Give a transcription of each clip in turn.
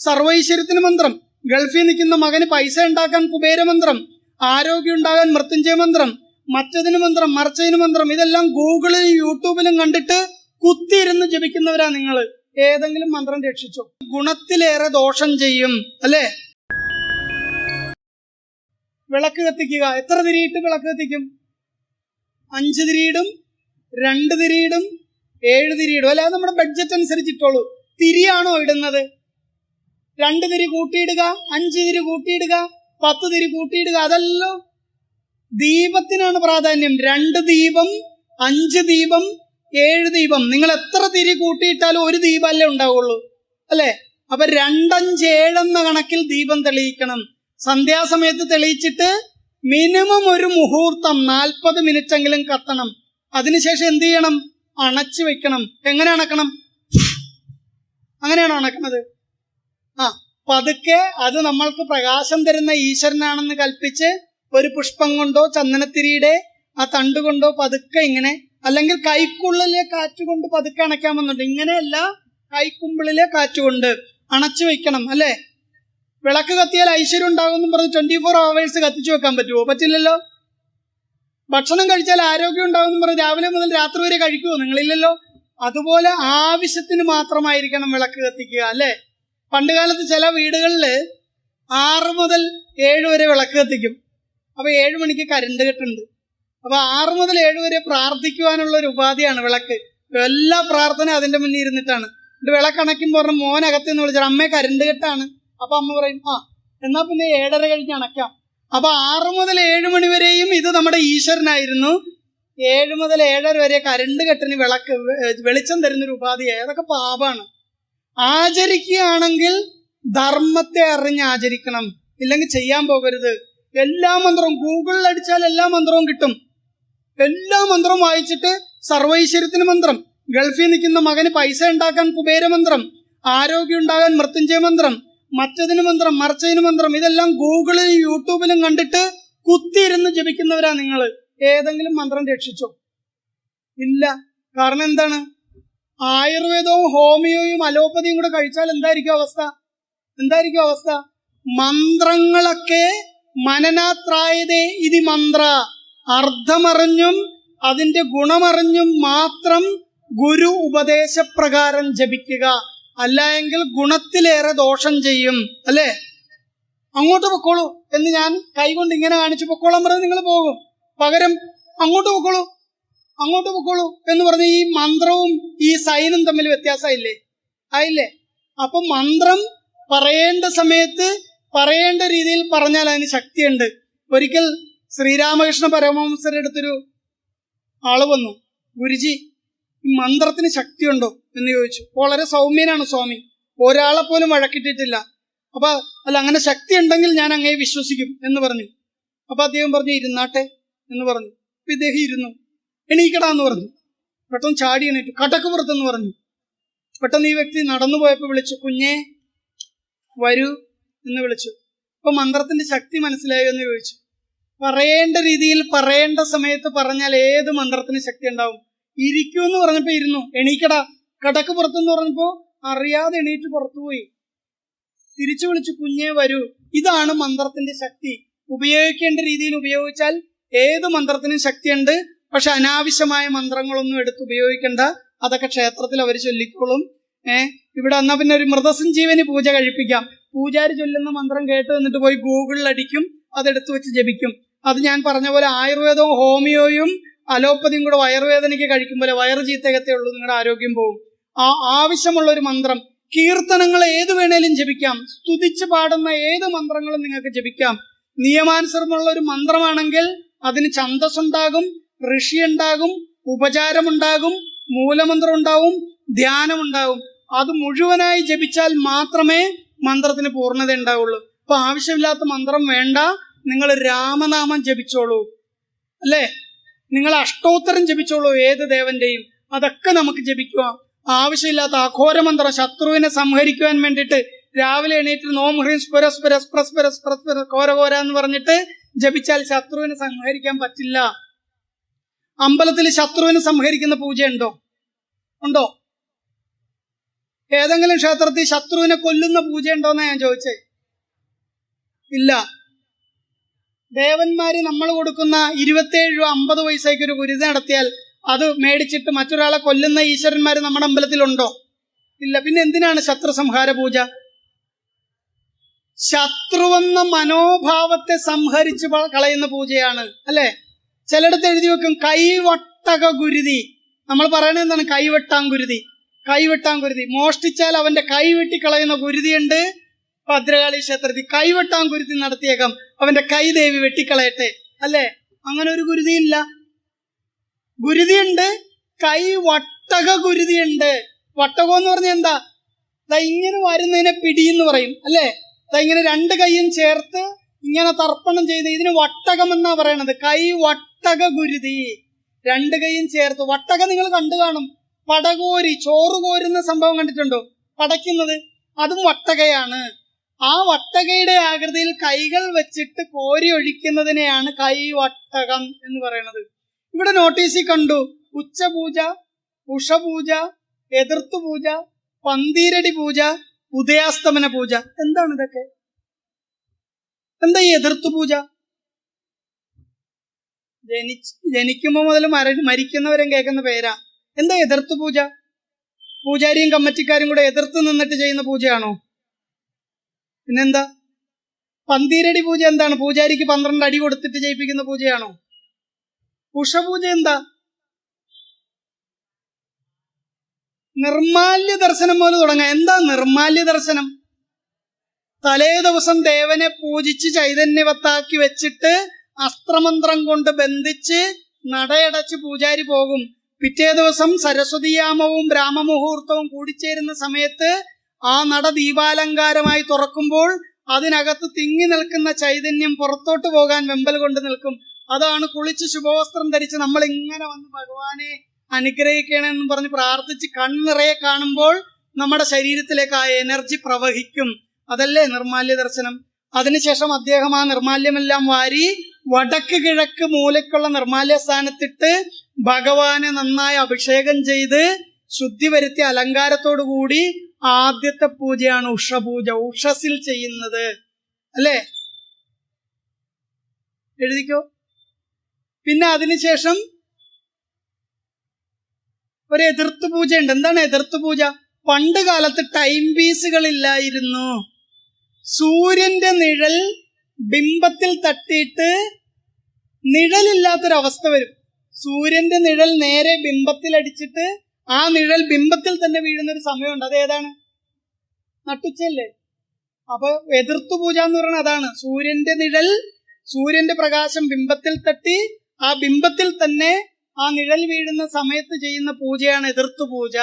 സർവൈശ്വര്യത്തിന് മന്ത്രം. ഗൾഫിൽ നിൽക്കുന്ന മകന് പൈസ ഉണ്ടാക്കാൻ കുബേര മന്ത്രം. ആരോഗ്യം ഉണ്ടാകാൻ മൃത്യുഞ്ജയ മന്ത്രം. മറ്റതിന് മന്ത്രം മറിച്ചതിന് മന്ത്രം. ഇതെല്ലാം ഗൂഗിളിലും യൂട്യൂബിലും കണ്ടിട്ട് കുത്തിയിരുന്ന് ജപിക്കുന്നവരാ നിങ്ങൾ ഏതെങ്കിലും മന്ത്രം രക്ഷിച്ചോ. ഗുണത്തിലേറെ ദോഷം ചെയ്യും. അല്ലേ? വിളക്ക് കത്തിക്കുക. എത്ര തിരിയിട്ട് വിളക്ക് കത്തിക്കും? അഞ്ച് തിരിയിടും രണ്ട് തിരിയിടും ഏഴ് തിരിയിടും. അല്ലാതെ നമ്മുടെ ബഡ്ജറ്റ് അനുസരിച്ചിട്ടോളൂ തിരിയാണോ ഇടുന്നത്? രണ്ട് തിരി കൂട്ടിയിടുക അഞ്ച് തിരി കൂട്ടിയിടുക പത്ത് തിരി കൂട്ടിയിടുക അതല്ലോ ദീപത്തിനാണ് പ്രാധാന്യം. രണ്ട് ദീപം അഞ്ച് ദീപം ഏഴ് ദീപം. നിങ്ങൾ എത്ര തിരി കൂട്ടിയിട്ടാലും ഒരു ദീപമല്ലേ ഉണ്ടാവുള്ളൂ. അല്ലേ? അപ്പൊ രണ്ടഞ്ച് ഏഴെന്ന കണക്കിൽ ദീപം തെളിയിക്കണം. സന്ധ്യാസമയത്ത് തെളിയിച്ചിട്ട് മിനിമം ഒരു മുഹൂർത്തം നാൽപ്പത് മിനിറ്റ് എങ്കിലും കത്തണം. അതിനുശേഷം എന്ത് ചെയ്യണം? അണച്ചു വെക്കണം. എങ്ങനെ അണക്കണം? അങ്ങനെയാണ് അണക്കണത്? ആ പതുക്കെ അത് നമ്മൾക്ക് പ്രകാശം തരുന്ന ഈശ്വരനാണെന്ന് കൽപ്പിച്ച് ഒരു പുഷ്പം കൊണ്ടോ ചന്ദനത്തിരിയുടെ ആ തണ്ട് കൊണ്ടോ പതുക്കെ ഇങ്ങനെ അല്ലെങ്കിൽ കൈക്കുള്ളിലെ കാറ്റുകൊണ്ട് പതുക്കെ അണയ്ക്കാമെന്നുണ്ട് ഇങ്ങനെയല്ല കൈക്കുമ്പിളിലെ കാറ്റുകൊണ്ട് അണച്ചു വെക്കണം അല്ലേ? വിളക്ക് കത്തിയാൽ ഐശ്വര്യം ഉണ്ടാകുമെന്ന് പറഞ്ഞ് ട്വന്റി ഫോർ അവേഴ്സ് കത്തിച്ചു വെക്കാൻ പറ്റുമോ? പറ്റില്ലല്ലോ. ഭക്ഷണം കഴിച്ചാൽ ആരോഗ്യം ഉണ്ടാകുമെന്ന് പറഞ്ഞ് രാവിലെ മുതൽ രാത്രി വരെ കഴിക്കുമോ നിങ്ങളില്ലല്ലോ. അതുപോലെ ആവശ്യത്തിന് മാത്രമായിരിക്കണം വിളക്ക് കത്തിക്കുക അല്ലേ? പണ്ട് കാലത്ത് ചില വീടുകളിൽ ആറ് മുതൽ ഏഴ് വരെ വിളക്ക് കത്തിക്കും. അപ്പോൾ ഏഴ് മണിക്ക് കരണ്ട് കിട്ടുന്നുണ്ട് അപ്പോൾ ആറ് മുതൽ ഏഴ് വരെ പ്രാർത്ഥിക്കുവാനുള്ള ഒരു ഉപാധിയാണ് വിളക്ക്. എല്ലാ പ്രാർത്ഥന അതിന്റെ മുന്നിൽ ഇരുന്നിട്ടാണ്. എന്നിട്ട് വിളക്കണയ്ക്കും പറഞ്ഞ മോനകത്ത് നിന്ന് വിളിച്ചാൽ അമ്മയെ കരണ്ട് കെട്ടാണ്. അപ്പൊ അമ്മ പറയും ആ എന്നാ പിന്നെ ഏഴര കഴിഞ്ഞ് അണയ്ക്കാം. അപ്പൊ ആറ് മുതൽ ഏഴ് മണി വരെയും ഇത് നമ്മുടെ ഈശ്വരനായിരുന്നു. ഏഴ് മുതൽ ഏഴര വരെ കരണ്ട് കെട്ടിന് വിളക്ക് വെളിച്ചം തരുന്നൊരു ഉപാധിയായി. അതൊക്കെ പാപാണ് ആചരിക്കുകയാണെങ്കിൽ ധർമ്മത്തെ അറിഞ്ഞ് ആചരിക്കണം. ഇല്ലെങ്കിൽ ചെയ്യാൻ പോകരുത്. എല്ലാ മന്ത്രവും ഗൂഗിളിൽ അടിച്ചാൽ എല്ലാ മന്ത്രവും കിട്ടും. എല്ലാ മന്ത്രവും വായിച്ചിട്ട് സർവൈശ്വര്യത്തിന് മന്ത്രം. ഗൾഫിൽ നിൽക്കുന്ന മകന് പൈസ ഉണ്ടാക്കാൻ കുബേര മന്ത്രം. ആരോഗ്യം ഉണ്ടാകാൻ മൃത്യുഞ്ജയ മന്ത്രം. മറ്റതിന് മന്ത്രം മറച്ചതിന് മന്ത്രം. ഇതെല്ലാം ഗൂഗിളിലും യൂട്യൂബിലും കണ്ടിട്ട് കുത്തിയിരുന്ന് ജപിക്കുന്നവരാ നിങ്ങൾ ഏതെങ്കിലും മന്ത്രം രക്ഷിച്ചോ? ഇല്ല. കാരണം എന്താണ്? ആയുർവേദവും ഹോമിയോയും അലോപ്പതിയും കൂടെ കഴിച്ചാൽ എന്തായിരിക്കും അവസ്ഥ? എന്തായിരിക്കും അവസ്ഥ? മന്ത്രങ്ങളൊക്കെ മനനാത്രായതേ ഇതി മന്ത്ര. അർത്ഥമറിഞ്ഞും അതിന്റെ ഗുണമറിഞ്ഞും മാത്രം ഗുരു ഉപദേശപ്രകാരം ജപിക്കുക. അല്ല എങ്കിൽ ഗുണത്തിലേറെ ദോഷം ചെയ്യും. അല്ലേ? അങ്ങോട്ട് പൊക്കോളൂ എന്ന് ഞാൻ കൈകൊണ്ട് ഇങ്ങനെ കാണിച്ചു പൊക്കോളാൻ പറഞ്ഞ് നിങ്ങൾ പോകും. പകരം അങ്ങോട്ട് പൊക്കോളൂ. അങ്ങോട്ട് പൊക്കോളൂ എന്ന് പറഞ്ഞ ഈ മന്ത്രവും ഈ സൈനും തമ്മിൽ വ്യത്യാസമില്ലേ ആയില്ലേ? അപ്പൊ മന്ത്രം പറയേണ്ട സമയത്ത് പറയേണ്ട രീതിയിൽ പറഞ്ഞാൽ അതിന് ശക്തിയുണ്ട്. ഒരിക്കൽ ശ്രീരാമകൃഷ്ണ പരമഹംസരുടെ അടുത്തൊരു ആൾ വന്നു. ഗുരുജി ഈ മന്ത്രത്തിന് ശക്തിയുണ്ടോ എന്ന് ചോദിച്ചു. വളരെ സൗമ്യനാണ് സ്വാമി. ഒരാളെ പോലും വഴക്കിട്ടിട്ടില്ല. അപ്പൊ അല്ല അങ്ങനെ ശക്തി ഉണ്ടെങ്കിൽ ഞാൻ അങ്ങേ വിശ്വസിക്കും എന്ന് പറഞ്ഞു. അപ്പൊ അദ്ദേഹം പറഞ്ഞു ഇരുന്നാട്ടെ എന്ന് പറഞ്ഞു. അപ്പൊ ഇദ്ദേഹം ഇരുന്നു. എണീക്കടാ എന്ന് പറഞ്ഞു. പെട്ടെന്ന് ചാടി എണീറ്റു. കടക്ക് പുറത്തെന്ന് പറഞ്ഞു. പെട്ടെന്ന് ഈ വ്യക്തി നടന്നു പോയപ്പോൾ വിളിച്ചു കുഞ്ഞേ വരൂ എന്ന് വിളിച്ചു. അപ്പൊ മന്ത്രത്തിന്റെ ശക്തി മനസ്സിലായോ എന്ന് ചോദിച്ചു. പറയേണ്ട രീതിയിൽ പറയേണ്ട സമയത്ത് പറഞ്ഞാൽ ഏത് മന്ത്രത്തിന് ശക്തി ഉണ്ടാവും? ഇരിക്കൂ എന്ന് പറഞ്ഞപ്പോ ഇരുന്നു. എണീക്കടാ. കടക്ക് പുറത്തെന്ന് പറഞ്ഞപ്പോ അറിയാതെ എണീറ്റ് പുറത്തുപോയി. തിരിച്ചു വിളിച്ചു കുഞ്ഞേ വരൂ. ഇതാണ് മന്ത്രത്തിന്റെ ശക്തി. ഉപയോഗിക്കേണ്ട രീതിയിൽ ഉപയോഗിച്ചാൽ ഏത് മന്ത്രത്തിനും ശക്തിയുണ്ട്? പക്ഷെ അനാവശ്യമായ മന്ത്രങ്ങളൊന്നും എടുത്ത് ഉപയോഗിക്കണ്ട. അതൊക്കെ ക്ഷേത്രത്തിൽ അവർ ചൊല്ലിക്കോളും. ഏഹ് ഇവിടെ എന്നാ പിന്നെ ഒരു മൃതസഞ്ജീവനി പൂജ കഴിപ്പിക്കാം. പൂജാരി ചൊല്ലുന്ന മന്ത്രം കേട്ട് എന്നിട്ട് പോയി ഗൂഗിളിൽ അടിക്കും അതെടുത്ത് വെച്ച് ജപിക്കും. അത് ഞാൻ പറഞ്ഞ പോലെ ആയുർവേദവും ഹോമിയോയും അലോപ്പതിയും കൂടെ വയറുവേദനയ്ക്ക് കഴിക്കുമ്പോൾ വയറ് ചീത്തകത്തേ ഉള്ളൂ നിങ്ങളുടെ ആരോഗ്യം പോകും ആ ആവശ്യമുള്ള ഒരു മന്ത്രം കീർത്തനങ്ങൾ ഏത് വേണേലും ജപിക്കാം. സ്തുതിച്ച് പാടുന്ന ഏത് മന്ത്രങ്ങളും നിങ്ങൾക്ക് ജപിക്കാം. നിയമാനുസൃതമുള്ള ഒരു മന്ത്രമാണെങ്കിൽ അതിന് ഛന്തസ് ഉണ്ടാകും ഋഷി ഉണ്ടാകും ഉപചാരമുണ്ടാകും മൂലമന്ത്രം ഉണ്ടാവും ധ്യാനമുണ്ടാവും. അത് മുഴുവനായി ജപിച്ചാൽ മാത്രമേ മന്ത്രത്തിന് പൂർണത ഉണ്ടാവുള്ളൂ. അപ്പൊ ആവശ്യമില്ലാത്ത മന്ത്രം വേണ്ട. നിങ്ങൾ രാമനാമം ജപിച്ചോളൂ. അല്ലേ? നിങ്ങൾ അഷ്ടോത്തരം ജപിച്ചോളൂ ഏത് ദേവന്റെയും. അതൊക്കെ നമുക്ക് ജപിക്കുക. ആവശ്യമില്ലാത്ത അഘോരമന്ത്രം ശത്രുവിനെ സംഹരിക്കുവാൻ വേണ്ടിയിട്ട് രാവിലെ എണീറ്റ് നോം ഹ്രീം സ്പുര സ്പുര സ്പ്ര ഘോര കോര എന്ന് പറഞ്ഞിട്ട് ജപിച്ചാൽ ശത്രുവിനെ സംഹരിക്കാൻ പറ്റില്ല. അമ്പലത്തിൽ ശത്രുവിന് സംഹരിക്കുന്ന പൂജ ഉണ്ടോ? ഏതെങ്കിലും ക്ഷേത്രത്തിൽ ശത്രുവിനെ കൊല്ലുന്ന പൂജ ഉണ്ടോന്നാ ഞാൻ ചോദിച്ചേ. ഇല്ല. ദേവന്മാര് നമ്മൾ കൊടുക്കുന്ന ഇരുപത്തേഴ് രൂപ അമ്പത് പൈസയ്ക്ക് ഒരു ഗുരുതി നടത്തിയാൽ അത് മേടിച്ചിട്ട് മറ്റൊരാളെ കൊല്ലുന്ന ഈശ്വരന്മാര് നമ്മുടെ അമ്പലത്തിലുണ്ടോ? ഇല്ല. പിന്നെ എന്തിനാണ് ശത്രു സംഹാര പൂജ? ശത്രുവെന്ന മനോഭാവത്തെ സംഹരിച്ചു കളയുന്ന പൂജയാണ് അല്ലെ? ചിലയിടത്ത് എഴുതി വെക്കും കൈവട്ടക ഗുരുതി. നമ്മൾ പറയണത് എന്താണ്? കൈവെട്ടാൻ ഗുരുതി. മോഷ്ടിച്ചാൽ അവന്റെ കൈ വെട്ടിക്കളയുന്ന ഗുരുതിയുണ്ട് ഭദ്രകാളി ക്ഷേത്രത്തിൽ. കൈവെട്ടാൻ ഗുരുതി നടത്തിയേക്കാം. അവന്റെ കൈ ദേവി വെട്ടിക്കളയട്ടെ. അല്ലേ? അങ്ങനെ ഒരു ഗുരുതിയില്ല. ഗുരുതിയുണ്ട് കൈ വട്ടക ഗുരുതിയുണ്ട്. വട്ടകം എന്ന് പറഞ്ഞാൽ എന്താ? ദാ ഇങ്ങനെ വരുന്നതിനെ പിടി എന്ന് പറയും. അല്ലേ? ദാ ഇങ്ങനെ രണ്ട് കൈയും ചേർത്ത് ഇങ്ങനെ തർപ്പണം ചെയ്ത് ഇതിന് വട്ടകം എന്നാ പറയണത്? കൈ വട്ടക ഗുരുതി രണ്ട് കൈയും ചേർത്ത് വട്ടക നിങ്ങൾ കണ്ടു കാണും. പടകോരി ചോറ് കോരുന്ന സംഭവം കണ്ടിട്ടുണ്ടോ? പടയ്ക്കുന്നത് അതും വട്ടകയാണ്. ആ വട്ടകയുടെ ആകൃതിയിൽ കൈകൾ വെച്ചിട്ട് കോരി ഒഴിക്കുന്നതിനെയാണ് കൈ വട്ടകം എന്ന് പറയുന്നത്. ഇവിടെ നോട്ടീസിൽ കണ്ടു. ഉച്ചപൂജ ഉഷപൂജ എതിർത്തു പൂജ പന്തീരടി പൂജ ഉദയാസ്തമന പൂജ. എന്താണ് ഇതൊക്കെ? എന്താ ഈ എതിർത്തു പൂജ? ജനി ജനിക്കുമ്പോ മുതൽ മര മരിക്കുന്നവരും കേൾക്കുന്ന പേരാ. എന്താ എതിർത്ത് പൂജ? പൂജാരിയും കമ്മറ്റിക്കാരും കൂടെ എതിർത്ത് നിന്നിട്ട് ചെയ്യുന്ന പൂജയാണോ? പിന്നെന്താ? പന്തീരടി പൂജ എന്താണ്? പൂജാരിക്ക് പന്ത്രണ്ട് അടി കൊടുത്തിട്ട് ചെയ്യിപ്പിക്കുന്ന പൂജയാണോ? ഉഷപൂജ എന്താ? നിർമാല്യ ദർശനം പോലെ തുടങ്ങാം. എന്താ നിർമാല്യ ദർശനം? തലേ ദിവസം ദേവനെ പൂജിച്ച് ചൈതന്യവത്താക്കി വെച്ചിട്ട് അസ്ത്രമന്ത്രം കൊണ്ട് ബന്ധിച്ച് നടയടച്ച് പൂജാരി പോകും. പിറ്റേ ദിവസം സരസ്വതിയാമവും ബ്രാഹ്മമുഹൂർത്തവും കൂടിച്ചേരുന്ന സമയത്ത് ആ നട ദീപാലങ്കാരമായി തുറക്കുമ്പോൾ അതിനകത്ത് തിങ്ങി നിൽക്കുന്ന ചൈതന്യം പുറത്തോട്ട് പോകാൻ വെമ്പൽ കൊണ്ട് നിൽക്കും. അതാണ് കുളിച്ച് ശുഭവസ്ത്രം ധരിച്ച് നമ്മൾ ഇങ്ങനെ വന്ന് ഭഗവാനെ അനുഗ്രഹിക്കണമെന്ന് പറഞ്ഞ് പ്രാർത്ഥിച്ച് കണ്ണിറയെ കാണുമ്പോൾ നമ്മുടെ ശരീരത്തിലേക്ക് ആ എനർജി പ്രവഹിക്കും. അതല്ലേ നിർമാല്യ ദർശനം? അതിനുശേഷം അദ്ദേഹം ആ നിർമാല്യമെല്ലാം വാരി വടക്ക് കിഴക്ക് മൂലക്കുള്ള നിർമാല്യ സ്ഥാനത്തിട്ട് ഭഗവാനെ നന്നായി അഭിഷേകം ചെയ്ത് ശുദ്ധി വരുത്തിയ അലങ്കാരത്തോടു കൂടി ആദ്യത്തെ പൂജയാണ് ഉഷപൂജ. ഉഷസിൽ ചെയ്യുന്നത്. അല്ലേ? എഴുതിക്കോ? പിന്നെ അതിനുശേഷം ഒരു എതിർത്ത് പൂജയുണ്ട്. എന്താണ് എതിർത്ത് പൂജ? പണ്ട് കാലത്ത് ടൈം പീസുകളില്ലായിരുന്നു. സൂര്യന്റെ നിഴൽ ബിംബത്തിൽ തട്ടിയിട്ട് നിഴലില്ലാത്തൊരവസ്ഥ വരും. സൂര്യന്റെ നിഴൽ നേരെ ബിംബത്തിൽ അടിച്ചിട്ട് ആ നിഴൽ ബിംബത്തിൽ തന്നെ വീഴുന്ന ഒരു സമയമുണ്ട്. അത് ഏതാണ്? നട്ടുച്ചയല്ലേ? അപ്പൊ എതിർത്തു പൂജ എന്ന് പറയുന്നത് അതാണ്. സൂര്യന്റെ നിഴൽ സൂര്യന്റെ പ്രകാശം ബിംബത്തിൽ തട്ടി ആ ബിംബത്തിൽ തന്നെ ആ നിഴൽ വീഴുന്ന സമയത്ത് ചെയ്യുന്ന പൂജയാണ് എതിർത്തു പൂജ.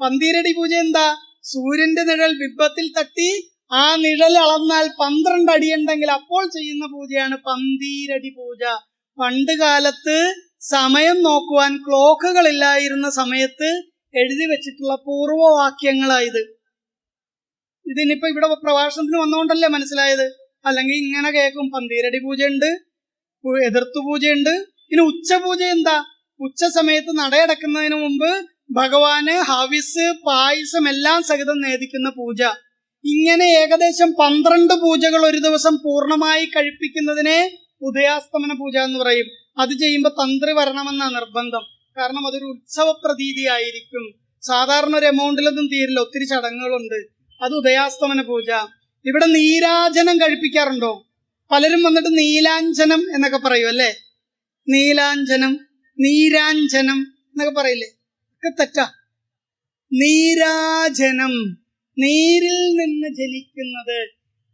പന്തീരടി പൂജ എന്താ? സൂര്യന്റെ നിഴൽ ബിംബത്തിൽ തട്ടി ആ നിഴൽ അളന്നാൽ പന്ത്രണ്ട് അടിയുണ്ടെങ്കിൽ അപ്പോൾ ചെയ്യുന്ന പൂജയാണ് പന്തീരടി പൂജ. പണ്ട് കാലത്ത് സമയം നോക്കുവാൻ ക്ലോക്കുകളില്ലായിരുന്ന സമയത്ത് എഴുതി വെച്ചിട്ടുള്ള പൂർവവാക്യങ്ങളായത് ഇതിനിപ്പോ ഇവിടെ പ്രഭാഷണത്തിന് വന്നുകൊണ്ടല്ലേ മനസ്സിലായത്? അല്ലെങ്കിൽ ഇങ്ങനെ കേൾക്കും പന്തീരടി പൂജയുണ്ട് എതിർത്തു പൂജയുണ്ട്. ഇനി ഉച്ചപൂജ എന്താ? ഉച്ച സമയത്ത് നടയടക്കുന്നതിന് മുമ്പ് ഭഗവാന് ഹവിസ് പായസം എല്ലാം സഹിതം നേദിക്കുന്ന പൂജ. ഇങ്ങനെ ഏകദേശം പന്ത്രണ്ട് പൂജകൾ ഒരു ദിവസം പൂർണമായി കഴിപ്പിക്കുന്നതിനെ ഉദയാസ്തമന പൂജ എന്ന് പറയും. അത് ചെയ്യുമ്പോൾ തന്ത്രി വരണമെന്ന നിർബന്ധം. കാരണം അതൊരു ഉത്സവ പ്രതീതിയായിരിക്കും. സാധാരണ ഒരു എമൗണ്ടിലൊന്നും തീരില്ല. ഒത്തിരി ചടങ്ങുകളുണ്ട്. അത് ഉദയാസ്തമന പൂജ. ഇവിടെ നീരാജനം കഴിപ്പിക്കാറുണ്ടോ? പലരും വന്നിട്ട് നീലാഞ്ജനം എന്നൊക്കെ പറയും അല്ലേ? നീലാഞ്ജനം നീരാഞ്ജനം എന്നൊക്കെ പറയില്ലേ? ഒക്കെ തെറ്റാ. നീരാജനം. നീരിൽ നിന്ന് ജനിക്കുന്നത്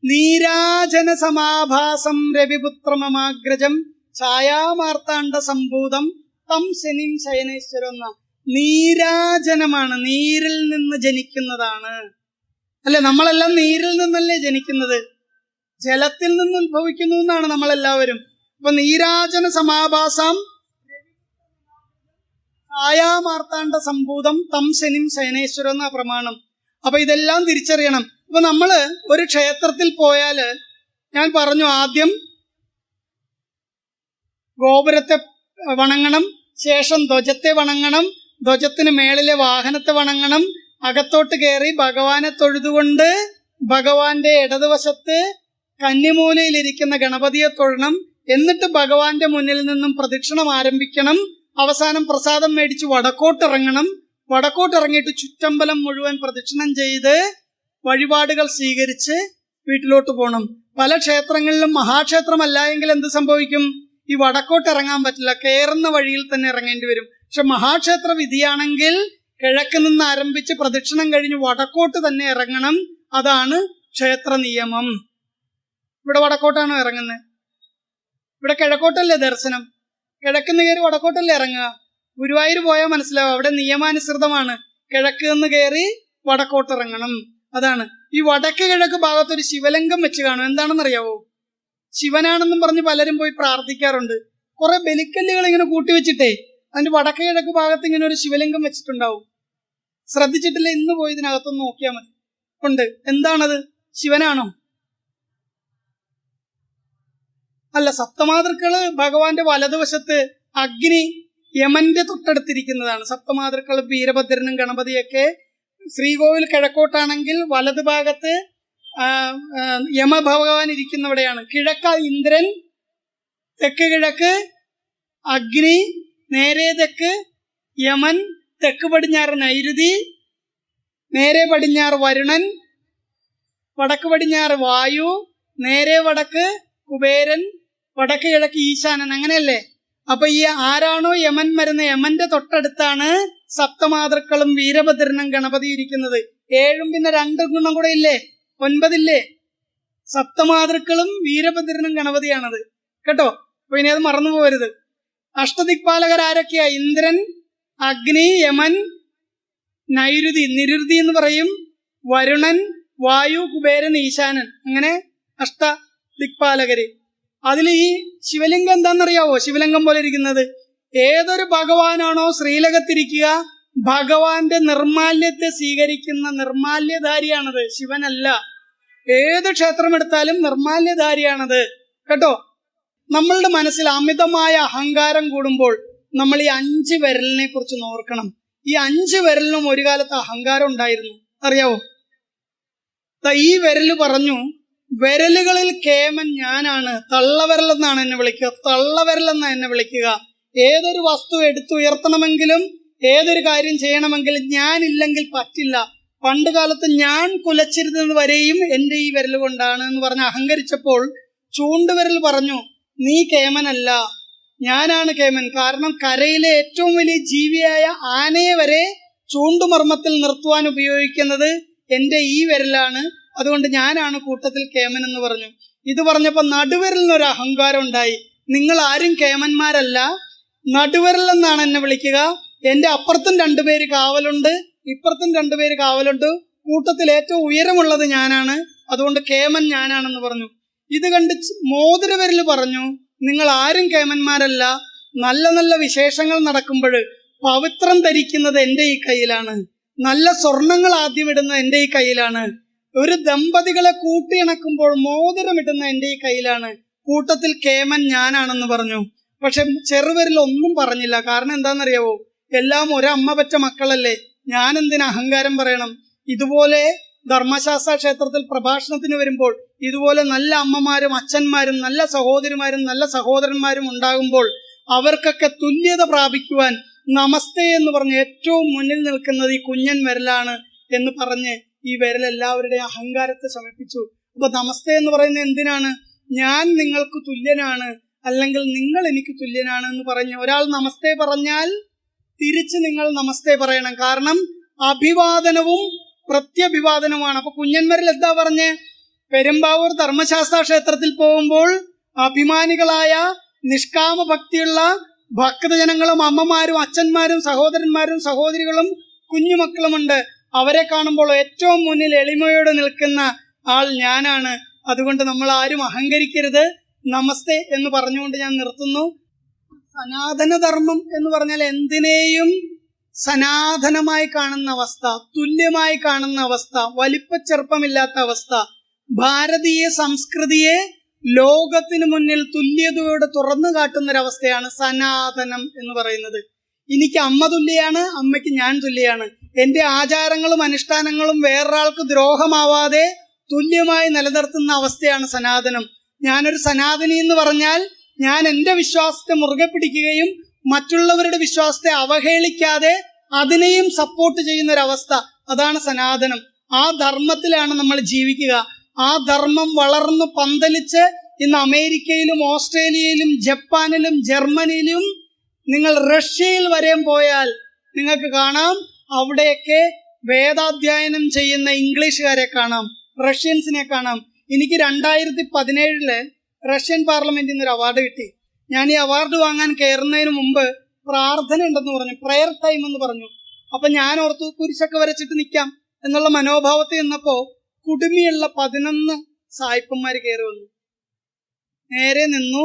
നീരാജന സമാഭാസം രവിപുത്രമമാഗ്രജം ഛായാമാർത്താണ്ഡ സംഭൂതം തം ശനിം ശയനേശ്വരം എന്ന നീരാജനമാണ് നീരിൽ നിന്ന് ജനിക്കുന്നതാണ്. അല്ലെ? നമ്മളെല്ലാം നീരിൽ നിന്നല്ലേ ജനിക്കുന്നത്? ജലത്തിൽ നിന്ന് ഉത്ഭവിക്കുന്നു എന്നാണ് നമ്മളെല്ലാവരും. അപ്പൊ നീരാജന സമാഭാസം ആയാമാർത്താണ്ട സംഭൂതം തം ശനിം ശയനേശ്വരം എന്ന പ്രമാണം. അപ്പൊ ഇതെല്ലാം തിരിച്ചറിയണം. അപ്പൊ നമ്മൾ ഒരു ക്ഷേത്രത്തിൽ പോയാൽ ഞാൻ പറഞ്ഞു ആദ്യം ഗോപുരത്തെ വണങ്ങണം ശേഷം ധ്വജത്തെ വണങ്ങണം ധ്വജത്തിന് മേളിലെ വാഹനത്തെ വണങ്ങണം അകത്തോട്ട് കയറി ഭഗവാനെ തൊഴുതുകൊണ്ട് ഭഗവാന്റെ ഇടതുവശത്ത് കന്നിമൂലയിലിരിക്കുന്ന ഗണപതിയെ തൊഴണം. എന്നിട്ട് ഭഗവാന്റെ മുന്നിൽ നിന്നും പ്രദക്ഷിണം ആരംഭിക്കണം. അവസാനം പ്രസാദം മേടിച്ച് വടക്കോട്ടിറങ്ങണം. വടക്കോട്ടിറങ്ങിയിട്ട് ചുറ്റമ്പലം മുഴുവൻ പ്രദക്ഷിണം ചെയ്ത് വഴിപാടുകൾ സ്വീകരിച്ച് വീട്ടിലോട്ട് പോകണം പല ക്ഷേത്രങ്ങളിലും മഹാക്ഷേത്രമല്ല എങ്കിൽ എന്ത് സംഭവിക്കും? ഈ വടക്കോട്ട് ഇറങ്ങാൻ പറ്റില്ല. കയറുന്ന വഴിയിൽ തന്നെ ഇറങ്ങേണ്ടി വരും. പക്ഷെ മഹാക്ഷേത്ര വിധിയാണെങ്കിൽ കിഴക്ക് നിന്ന് ആരംഭിച്ച് പ്രദക്ഷിണം കഴിഞ്ഞ് വടക്കോട്ട് തന്നെ ഇറങ്ങണം. അതാണ് ക്ഷേത്ര നിയമം. ഇവിടെ വടക്കോട്ടാണോ ഇറങ്ങുന്നത്? ഇവിടെ കിഴക്കോട്ടല്ലേ ദർശനം? കിഴക്കുന്ന് കയറി വടക്കോട്ടല്ലേ ഇറങ്ങുക? ഗുരുവായൂർ പോയാൽ മനസ്സിലാവും. അവിടെ നിയമാനുസൃതമാണ്. കിഴക്ക് നിന്ന് കയറി വടക്കോട്ടിറങ്ങണം. അതാണ്. ഈ വടക്ക് കിഴക്ക് ഭാഗത്തൊരു ശിവലിംഗം വെച്ച് കാണും. എന്താണെന്നറിയാവോ? ശിവനാണെന്നും പറഞ്ഞ് പലരും പോയി പ്രാർത്ഥിക്കാറുണ്ട്. കുറെ ബലിക്കല്ലുകൾ ഇങ്ങനെ കൂട്ടി കൂട്ടിവെച്ചിട്ടേ അതിന്റെ വടക്ക് കിഴക്ക് ഭാഗത്ത് ഇങ്ങനെ ഒരു ശിവലിംഗം വെച്ചിട്ടുണ്ടാവും. ശ്രദ്ധിച്ചിട്ടില്ല ഇന്ന് പോയി ഇതിനകത്തൊന്ന് നോക്കിയാൽ മതി. ഉണ്ട്. എന്താണത്? ശിവനാണോ? അല്ല സപ്തമാതൃക്കൾ ഭഗവാന്റെ വലതുവശത്ത് അഗ്നി യമന്റെ തൊട്ടടുത്തിരിക്കുന്നതാണ്. സപ്തമാതൃക്കൾ വീരഭദ്രനും ഗണപതിയൊക്കെ ശ്രീകോവിൽ കിഴക്കോട്ടാണെങ്കിൽ വലത് ഭാഗത്ത് യമഭഗവാൻ ഇരിക്കുന്നവിടെയാണ്. കിഴക്ക ഇന്ദ്രൻ തെക്ക് കിഴക്ക് അഗ്നി നേരെ തെക്ക് യമൻ തെക്ക് പടിഞ്ഞാറ് നൈരുതി നേരെ പടിഞ്ഞാറ് വരുണൻ വടക്ക് പടിഞ്ഞാറ് വായു നേരെ വടക്ക് കുബേരൻ വടക്ക് കിഴക്ക് ഈശാനൻ. അങ്ങനെയല്ലേ? അപ്പൊ ഈ ആരാണോ യമൻ വരുന്ന യമന്റെ തൊട്ടടുത്താണ് സപ്തമാതൃക്കളും വീരഭദ്രനും ഗണപതി ഇരിക്കുന്നത്. ഏഴും പിന്നെ രണ്ടും ഗുണം കൂടെ ഇല്ലേ? ഒൻപതില്ലേ? സപ്തമാതൃക്കളും വീരഭദ്രനും ഗണപതിയാണത്. കേട്ടോ? അപ്പൊ ഇനി അത് മറന്നു പോകരുത്. അഷ്ടദിക്പാലകർ ആരൊക്കെയാ? ഇന്ദ്രൻ അഗ്നി യമൻ നൈരുതി. നിരുതി എന്ന് പറയും. വരുണൻ വായു കുബേരൻ ഈശാനൻ. അങ്ങനെ അഷ്ട ദിക്പാലകര് അതിൽ ഈ ശിവലിംഗം എന്താണെന്നറിയാവോ? ശിവലിംഗം പോലെ ഇരിക്കുന്നത്. ഏതൊരു ഭഗവാനാണോ ശ്രീലകത്തിരിക്കുക ഭഗവാന്റെ നിർമാല്യത്തെ സ്വീകരിക്കുന്ന നിർമാല്യധാരിയാണത് ശിവനല്ല. ഏത് ക്ഷേത്രം എടുത്താലും നിർമാല്യധാരിയാണത് കേട്ടോ? നമ്മളുടെ മനസ്സിൽ അമിതമായ അഹങ്കാരം കൂടുമ്പോൾ നമ്മൾ ഈ അഞ്ച് വിരലിനെ കുറിച്ച് നോർക്കണം ഈ അഞ്ച് വിരലിനും ഒരു കാലത്ത് അഹങ്കാരം ഉണ്ടായിരുന്നു. അറിയാവോ? ഈ വിരൽ പറഞ്ഞു വിരലുകളിൽ കേമൻ ഞാനാണ്. തള്ളവിരലെന്നാണ് എന്നെ വിളിക്കുക. തള്ളവിരലെന്നാണ് എന്നെ വിളിക്കുക. ഏതൊരു വസ്തു എടുത്തുയർത്തണമെങ്കിലും ഏതൊരു കാര്യം ചെയ്യണമെങ്കിലും ഞാനില്ലെങ്കിൽ പറ്റില്ല. പണ്ട് കാലത്ത് ഞാൻ കുലച്ചിരുന്നത് വരെയും എന്റെ ഈ വിരൽ കൊണ്ടാണ് എന്ന് പറഞ്ഞ് അഹങ്കരിച്ചപ്പോൾ ചൂണ്ടുവിരൽ പറഞ്ഞു നീ കേമനല്ല. ഞാനാണ് കേമൻ. കാരണം കരയിലെ ഏറ്റവും വലിയ ജീവിയായ ആനയെ വരെ ചൂണ്ടുമർമ്മത്തിൽ നിർത്തുവാൻ ഉപയോഗിക്കുന്നത് എന്റെ ഈ വിരലാണ്. അതുകൊണ്ട് ഞാനാണ് കൂട്ടത്തിൽ കേമൻ എന്ന് പറഞ്ഞു. ഇത് പറഞ്ഞപ്പോൾ നിന്നൊരു അഹങ്കാരം ഉണ്ടായി. നിങ്ങൾ ആരും കേമന്മാരല്ല. നടുവരിൽ എന്നാണ് എന്നെ വിളിക്കുക. എന്റെ അപ്പുറത്തും രണ്ടുപേര് കാവലുണ്ട്. ഇപ്പുറത്തും രണ്ടുപേര് കാവലുണ്ട്. കൂട്ടത്തിൽ ഏറ്റവും ഉയരമുള്ളത് ഞാനാണ്. അതുകൊണ്ട് കേമൻ ഞാനാണെന്ന് പറഞ്ഞു. ഇത് കണ്ട് മോതിരവരിൽ പറഞ്ഞു നിങ്ങൾ ആരും കേമന്മാരല്ല. നല്ല നല്ല വിശേഷങ്ങൾ നടക്കുമ്പോൾ പവിത്രം ധരിക്കുന്നത് എന്റെ ഈ കയ്യിലാണ്. നല്ല സ്വർണങ്ങൾ ആദ്യം ഇടുന്നത് എന്റെ ഈ കയ്യിലാണ്. ഒരു ദമ്പതികളെ കൂട്ടിയിണക്കുമ്പോൾ മോതിരം ഇടുന്ന എന്റെ ഈ കയ്യിലാണ്. കൂട്ടത്തിൽ കേമൻ ഞാനാണെന്ന് പറഞ്ഞു. പക്ഷെ ചെറുവരിൽ ഒന്നും പറഞ്ഞില്ല. കാരണം എന്താണെന്നറിയാവോ? എല്ലാം ഒരമ്മ പറ്റ മക്കളല്ലേ. ഞാൻ എന്തിന് അഹങ്കാരം പറയണം? ഇതുപോലെ ധർമ്മശാസ്ത്ര ക്ഷേത്രത്തിൽ പ്രഭാഷണത്തിന് വരുമ്പോൾ ഇതുപോലെ നല്ല അമ്മമാരും അച്ഛന്മാരും നല്ല സഹോദരിമാരും നല്ല സഹോദരന്മാരും ഉണ്ടാകുമ്പോൾ അവർക്കൊക്കെ തുല്യത പ്രാപിക്കുവാൻ നമസ്തേ എന്ന് പറഞ്ഞ് ഏറ്റവും മുന്നിൽ നിൽക്കുന്നത് ഈ കുഞ്ഞൻ വിരലാണ് എന്ന് പറഞ്ഞ് ഈ വിരൽ എല്ലാവരുടെയും അഹങ്കാരത്തെ ശമിപ്പിച്ചു അപ്പൊ നമസ്തേ എന്ന് പറയുന്നത് എന്തിനാണ്? ഞാൻ നിങ്ങൾക്ക് തുല്യനാണ് അല്ലെങ്കിൽ നിങ്ങൾ എനിക്ക് തുല്യനാണ് എന്ന് പറഞ്ഞ് ഒരാൾ നമസ്തേ പറഞ്ഞാൽ തിരിച്ച് നിങ്ങൾ നമസ്തേ പറയണം. കാരണം അഭിവാദനവും പ്രത്യഭിവാദനവുമാണ്. അപ്പൊ കുഞ്ഞന്മാരിൽ എന്താ പറഞ്ഞ്? പെരുമ്പാവൂർ ധർമ്മശാസ്ത്ര ക്ഷേത്രത്തിൽ പോകുമ്പോൾ അഭിമാനികളായ നിഷ്കാമ ഭക്തിയുള്ള ഭക്തജനങ്ങളും അമ്മമാരും അച്ഛന്മാരും സഹോദരന്മാരും സഹോദരികളും കുഞ്ഞുമക്കളുമുണ്ട്. അവരെ കാണുമ്പോൾ ഏറ്റവും മുന്നിൽ എളിമയോടെ നിൽക്കുന്ന ആൾ ഞാനാണ്. അതുകൊണ്ട് നമ്മൾ ആരും അഹങ്കരിക്കരുത്. നമസ്തേ എന്ന് പറഞ്ഞുകൊണ്ട് ഞാൻ നിർത്തുന്നു. സനാതനധർമ്മം എന്ന് പറഞ്ഞാൽ എന്തിനേയും സനാതനമായി കാണുന്ന അവസ്ഥ തുല്യമായി കാണുന്ന അവസ്ഥ വലിപ്പച്ചെറുപ്പമില്ലാത്ത അവസ്ഥ ഭാരതീയ സംസ്കൃതിയെ ലോകത്തിന് മുന്നിൽ തുല്യതയോടെ തുറന്നു കാട്ടുന്നൊരവസ്ഥയാണ് സനാതനം എന്ന് പറയുന്നത്. എനിക്ക് അമ്മ തുല്യാണ് അമ്മയ്ക്ക് ഞാൻ തുല്യാണ്. എന്റെ ആചാരങ്ങളും അനുഷ്ഠാനങ്ങളും വേറൊരാൾക്ക് ദ്രോഹമാവാതെ തുല്യമായി നിലനിർത്തുന്ന അവസ്ഥയാണ് സനാതനം. ഞാനൊരു സനാതനി എന്ന് പറഞ്ഞാൽ ഞാൻ എന്റെ വിശ്വാസത്തെ മുറുകെ പിടിക്കുകയും മറ്റുള്ളവരുടെ വിശ്വാസത്തെ അവഹേളിക്കാതെ അതിനെയും സപ്പോർട്ട് ചെയ്യുന്ന ഒരു അവസ്ഥ അതാണ് സനാതനം. ആ ധർമ്മത്തിലാണ് നമ്മൾ ജീവിക്കുക. ആ ധർമ്മം വളർന്നു പന്തലിച്ച് ഇന്ന് അമേരിക്കയിലും ഓസ്ട്രേലിയയിലും ജപ്പാനിലും ജർമ്മനിയിലും നിങ്ങൾ റഷ്യയിൽ വരെയും പോയാൽ നിങ്ങൾക്ക് കാണാം അവിടെയൊക്കെ വേദാധ്യയനം ചെയ്യുന്ന ഇംഗ്ലീഷുകാരെ കാണാം റഷ്യൻസിനെ കാണാം. എനിക്ക് രണ്ടായിരത്തി പതിനേഴിൽ റഷ്യൻ പാർലമെന്റിൽ നിന്ന് ഒരു അവാർഡ് കിട്ടി. ഞാൻ ഈ അവാർഡ് വാങ്ങാൻ കയറുന്നതിന് മുമ്പ് പ്രാർത്ഥന ഉണ്ടെന്ന് പറഞ്ഞു പ്രയർ ടൈം എന്ന് പറഞ്ഞു. അപ്പൊ ഞാൻ ഓർത്തു കുരിശൊക്കെ വരച്ചിട്ട് നിൽക്കാം എന്നുള്ള മനോഭാവത്തിൽ നിന്നപ്പോ കുടുമിയുള്ള പതിനൊന്ന് സായിപ്പന്മാര് കയറി വന്നു. നേരെ നിന്നു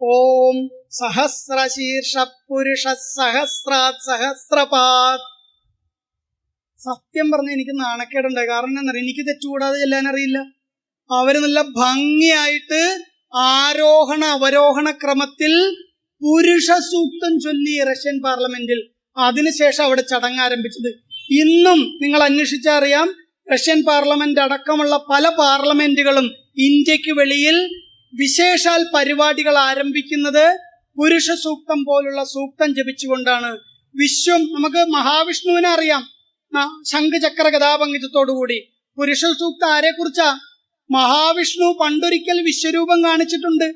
ഓം സഹസ്ര ശീർഷ പുരുഷ സഹസ്രാത് സഹസ്രപാത് സത്യം പറഞ്ഞ എനിക്ക് നാണക്കേടുണ്ട് കാരണം എന്താ എനിക്ക് തെറ്റുകൂടാതെ ചെല്ലാൻ അറിയില്ല. അവർ നല്ല ഭംഗിയായിട്ട് ആരോഹണ അവരോഹണ ക്രമത്തിൽ പുരുഷ സൂക്തം ചൊല്ലി റഷ്യൻ പാർലമെന്റിൽ. അതിനുശേഷം അവിടെ ചടങ്ങ് ആരംഭിച്ചത്. ഇന്നും നിങ്ങൾ അന്വേഷിച്ചറിയാം റഷ്യൻ പാർലമെന്റ് അടക്കമുള്ള പല പാർലമെന്റുകളും ഇന്ത്യയ്ക്ക് വെളിയിൽ വിശേഷാൽ പരിപാടികൾ ആരംഭിക്കുന്നത് പുരുഷ സൂക്തം പോലുള്ള സൂക്തം ജപിച്ചുകൊണ്ടാണ്. വിശ്വം നമുക്ക് മഹാവിഷ്ണുവിനെ അറിയാം. ശംഖചക്ര ഗതാപങ്കിതത്തോടുകൂടി പുരുഷ സൂക്ത ആരെ കുറിച്ചാ മഹാവിഷ്ണു പണ്ടൊരിക്കൽ വിശ്വരൂപം കാണിച്ചിട്ടുണ്ട്.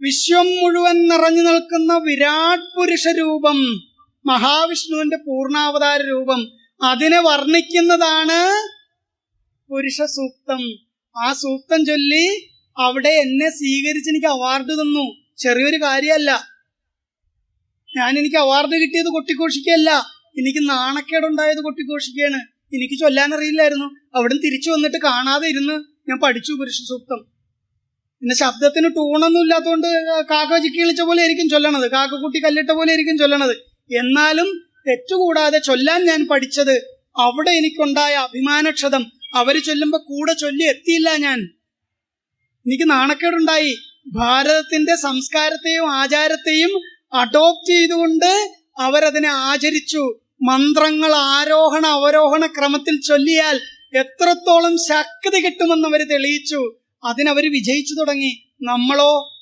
വിശ്വം മുഴുവൻ നിറഞ്ഞു നിൽക്കുന്ന വിരാട് പുരുഷ രൂപം മഹാവിഷ്ണുവിന്റെ പൂർണാവതാര രൂപം. അതിനെ വർണിക്കുന്നതാണ് പുരുഷ സൂക്തം. ആ സൂക്തം ചൊല്ലി അവിടെ എന്നെ സ്വീകരിച്ച് എനിക്ക് അവാർഡ് തന്നു. ചെറിയൊരു കാര്യമല്ല. ഞാൻ എനിക്ക് അവാർഡ് കിട്ടിയത് കൊട്ടിഘോഷിക്കുകയല്ല എനിക്ക് നാണക്കേടുണ്ടായത് കൊട്ടിഘോഷിക്കുകയാണ്. എനിക്ക് ചൊല്ലാൻ അറിയില്ലായിരുന്നു അവിടെ തിരിച്ചു വന്നിട്ട് കാണാതെ ഇരുന്ന് ഞാൻ പഠിച്ചു പുരുഷ സൂക്തം. പിന്നെ ശബ്ദത്തിന് ടൂണൊന്നും ഇല്ലാത്തതുകൊണ്ട് കാക്ക ചിക്കി കളിച്ച പോലെ ആയിരിക്കും ചൊല്ലണത്. കാക്കക്കുട്ടി കല്ലിട്ട പോലെ ആയിരിക്കും ചൊല്ലണത്. എന്നാലും തെറ്റുകൂടാതെ ചൊല്ലാൻ ഞാൻ പഠിച്ചത് അവിടെ എനിക്കുണ്ടായ അഭിമാനക്ഷതം. അവർ ചൊല്ലുമ്പോ കൂടെ ചൊല്ലി എത്തിയില്ല ഞാൻ. എനിക്ക് നാണക്കേടുണ്ടായി. ഭാരതത്തിന്റെ സംസ്കാരത്തെയും ആചാരത്തെയും അഡോപ്റ്റ് ചെയ്തുകൊണ്ട് അവരതിനെ ആചരിച്ചു. മന്ത്രങ്ങൾ ആരോഹണ അവരോഹണ ക്രമത്തിൽ ചൊല്ലിയാൽ എത്രത്തോളം ശക്തി കിട്ടുമെന്ന് അവർ തെളിയിച്ചു. അതിനവർ വിജയിച്ചു തുടങ്ങി. നമ്മളോ